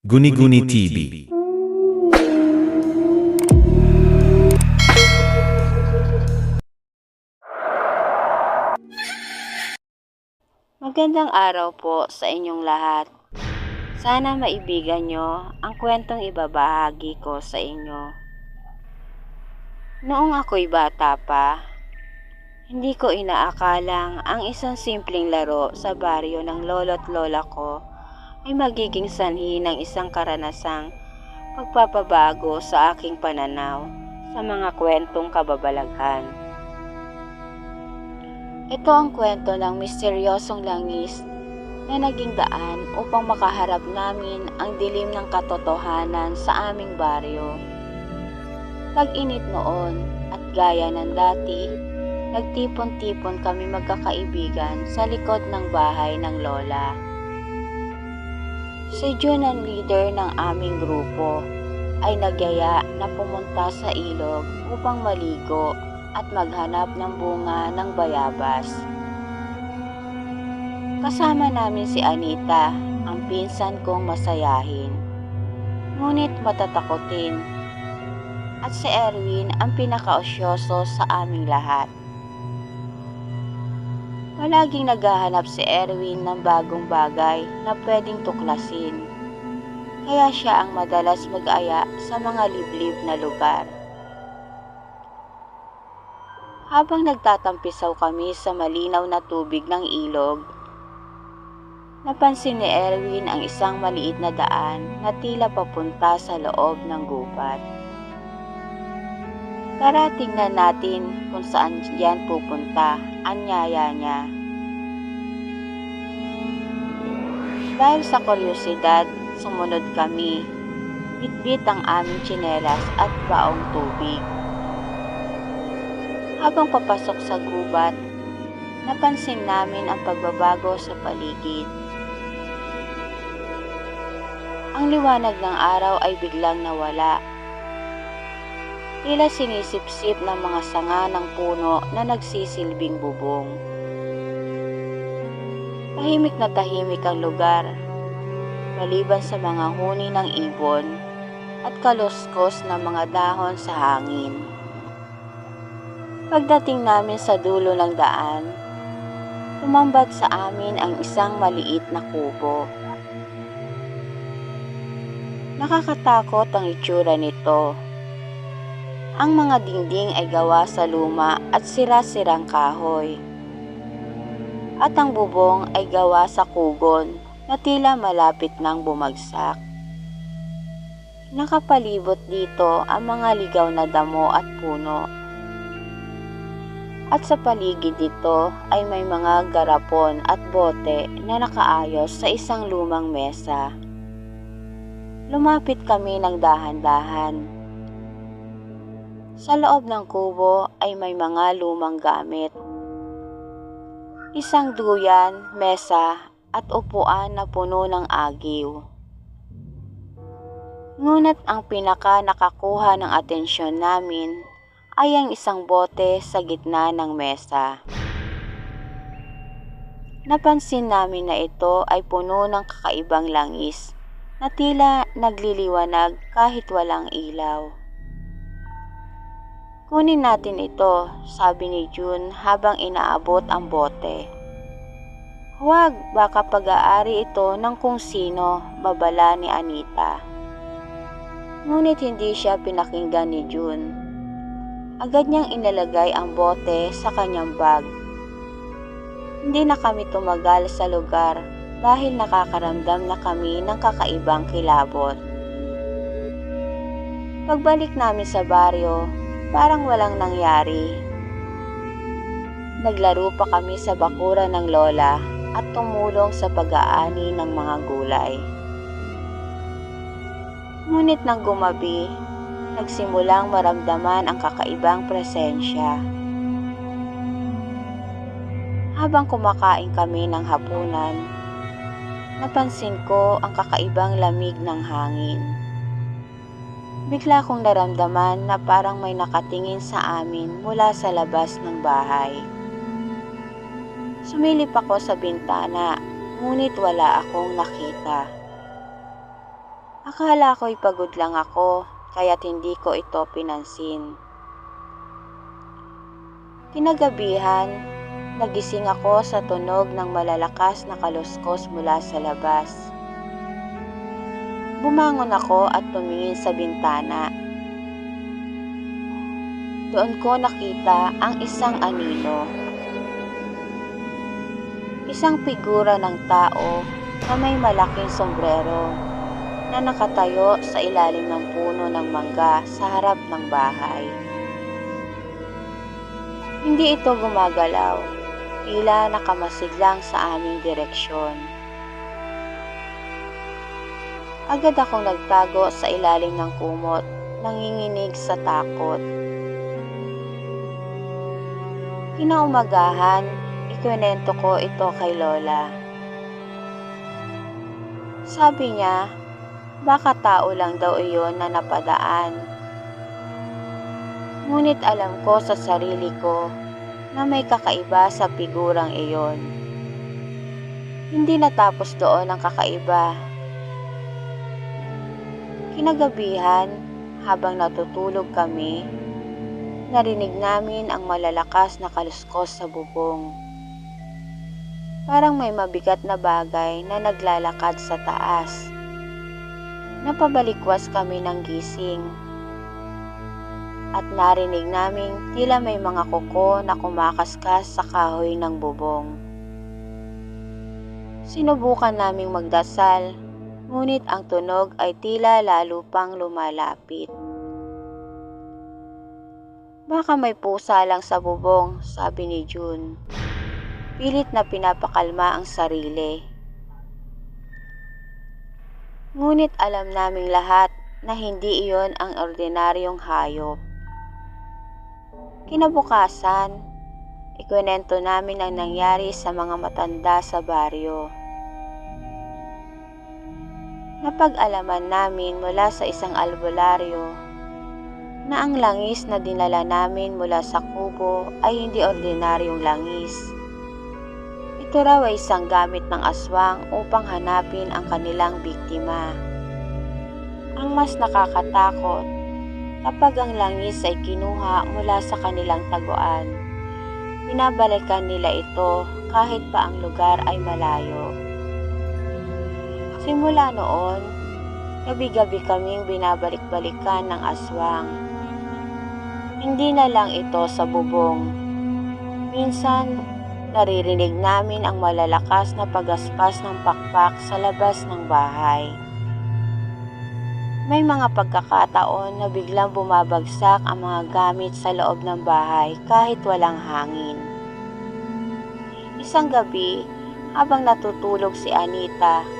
Guni-Guni TV. Magandang araw po sa inyong lahat. Sana maibigan nyo ang kwentong ibabahagi ko sa inyo. Noong ako'y bata pa, hindi ko inaakalang ang isang simpleng laro sa baryo ng lolo't lola ko ay magiging sanhi ng isang karanasang pagpapabago sa aking pananaw sa mga kwentong kababalaghan. Ito ang kwento ng misteryosong langis na naging daan upang makaharap namin ang dilim ng katotohanan sa aming baryo. Tag-init noon at gaya ng dati, nagtipon-tipon kami magkakaibigan sa likod ng bahay ng lola. Si June ang leader ng aming grupo ay nagyaya na pumunta sa ilog upang maligo at maghanap ng bunga ng bayabas. Kasama namin si Anita, ang pinsan kong masayahin. Ngunit matatakotin. At si Erwin ang pinakaosyoso sa aming lahat. Palaging naghahanap si Erwin ng bagong bagay na pwedeng tuklasin. Kaya siya ang madalas mag-aya sa mga liblib na lugar. Habang nagtatampisaw kami sa malinaw na tubig ng ilog, napansin ni Erwin ang isang maliit na daan na tila papunta sa loob ng gubat. Tara tingnan natin kung saan yan pupunta, anyaya niya. Dahil sa kuryosidad, sumunod kami. Bitbit ang aming tsinelas at baong tubig. Habang papasok sa gubat, napansin namin ang pagbabago sa paligid. Ang liwanag ng araw ay biglang nawala. Tila sinisipsip ng mga sanga ng puno na nagsisilbing bubong. Tahimik na tahimik ang lugar, maliban sa mga huni ng ibon at kaluskos na mga dahon sa hangin. Pagdating namin sa dulo ng daan, tumambad sa amin ang isang maliit na kubo. Nakakatakot ang itsura nito. Ang mga dingding ay gawa sa luma at sira-sirang kahoy. At ang bubong ay gawa sa kugon na tila malapit nang bumagsak. Nakapalibot dito ang mga ligaw na damo at puno at sa paligid nito ay may mga garapon at bote na nakaayos sa isang lumang mesa. Lumapit kami ng dahan-dahan. Sa loob ng kubo ay may mga lumang gamit. Isang duyan, mesa at upuan na puno ng agiw. Ngunit ang pinaka nakakuha ng atensyon namin ay ang isang bote sa gitna ng mesa. Napansin namin na ito ay puno ng kakaibang langis na tila nagliliwanag kahit walang ilaw. Kunin natin ito, sabi ni June habang inaabot ang bote. Huwag, baka pag-aari ito ng kung sino, babala ni Anita. Ngunit hindi siya pinakinggan ni June. Agad niyang inalagay ang bote sa kanyang bag. Hindi na kami tumagal sa lugar dahil nakakaramdam na kami ng kakaibang kilabot. Pagbalik namin sa baryo, parang walang nangyari. Naglaro pa kami sa bakura ng lola at tumulong sa pag-aani ng mga gulay. Ngunit nang gumabi, nagsimulang maramdaman ang kakaibang presensya. Habang kumakain kami ng hapunan, napansin ko ang kakaibang lamig ng hangin. Bigla kong naramdaman na parang may nakatingin sa amin mula sa labas ng bahay. Sumilip ako sa bintana, ngunit wala akong nakita. Akala ko'y pagod lang ako, kaya't hindi ko ito pinansin. Kinagabihan, nagising ako sa tunog ng malalakas na kaluskos mula sa labas. Bumangon ako at tumingin sa bintana. Doon ko nakita ang isang anino. Isang figura ng tao na may malaking sombrero na nakatayo sa ilalim ng puno ng mangga sa harap ng bahay. Hindi ito gumagalaw, tila nakamasid lang sa aming direksyon. Agad akong nagtago sa ilalim ng kumot, nanginginig sa takot. Kinaumagahan, ikwento ko ito kay Lola. Sabi niya, baka tao lang daw iyon na napadaan. Ngunit alam ko sa sarili ko na may kakaiba sa figurang iyon. Hindi natapos doon ang kakaiba. Kinagabihan, habang natutulog kami, narinig namin ang malalakas na kaluskos sa bubong. Parang may mabigat na bagay na naglalakad sa taas. Napabalikwas kami ng gising. At narinig naming tila may mga kuko na kumakaskas sa kahoy ng bubong. Sinubukan naming magdasal, ngunit ang tunog ay tila lalo pang lumalapit. Baka may pusa lang sa bubong, sabi ni June. Pilit na pinapakalma ang sarili. Ngunit alam naming lahat na hindi iyon ang ordinaryong hayop. Kinabukasan, ikwento namin ang nangyari sa mga matanda sa baryo. Napag-alaman namin mula sa isang albularyo na ang langis na dinala namin mula sa kubo ay hindi ordinaryong langis. Ito raw ay isang gamit ng aswang upang hanapin ang kanilang biktima. Ang mas nakakatakot kapag ang langis ay kinuha mula sa kanilang taguan. Binabalikan nila ito kahit pa ang lugar ay malayo. Simula noon, gabi-gabi kaming binabalik-balikan ng aswang. Hindi na lang ito sa bubong. Minsan, naririnig namin ang malalakas na pagaspas ng pakpak sa labas ng bahay. May mga pagkakataon na biglang bumabagsak ang mga gamit sa loob ng bahay kahit walang hangin. Isang gabi, habang natutulog si Anita,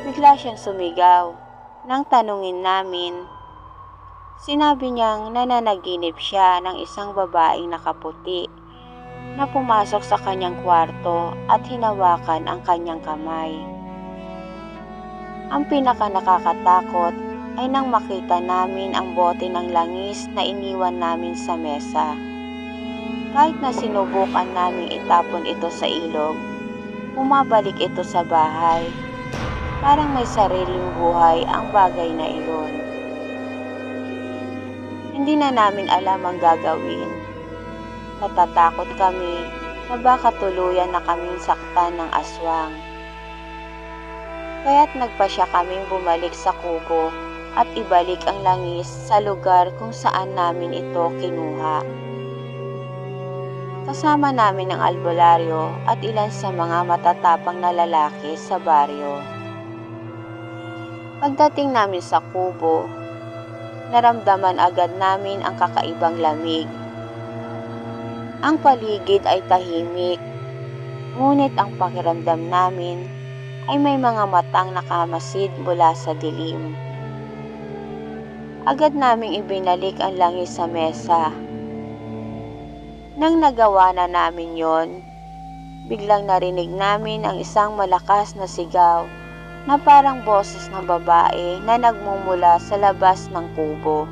bigla siyang sumigaw. Nang tanungin namin, sinabi niyang nananaginip siya ng isang babaeng nakaputi na pumasok sa kanyang kwarto at hinawakan ang kanyang kamay. Ang pinaka nakakatakot ay nang makita namin ang bote ng langis na iniwan namin sa mesa. Kahit na sinubukan namin itapon ito sa ilog, bumabalik ito sa bahay Parang may sariling buhay ang bagay na iyon. Hindi na namin alam ang gagawin. Natatakot kami na baka tuluyan na kaming saktan ng aswang. Kaya't nagpasya kaming bumalik sa kubo at ibalik ang langis sa lugar kung saan namin ito kinuha. Kasama namin ang albularyo at ilan sa mga matatapang na lalaki sa baryo. Pagdating namin sa kubo, naramdaman agad namin ang kakaibang lamig. Ang paligid ay tahimik, ngunit ang pakiramdam namin ay may mga matang nakamasid mula sa dilim. Agad naming ibinalik ang langis sa mesa. Nang nagawa na namin yon, biglang narinig namin ang isang malakas na sigaw na parang boses ng babae na nagmumula sa labas ng kubo.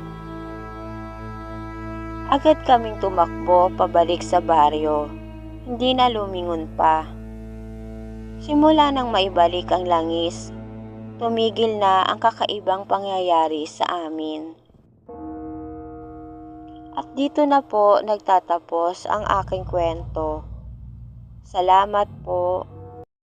Agad kaming tumakbo pabalik sa baryo. Hindi na lumingon pa. Simula nang maibalik ang langis, tumigil na ang kakaibang pangyayari sa amin. At dito na po nagtatapos ang aking kwento. Salamat po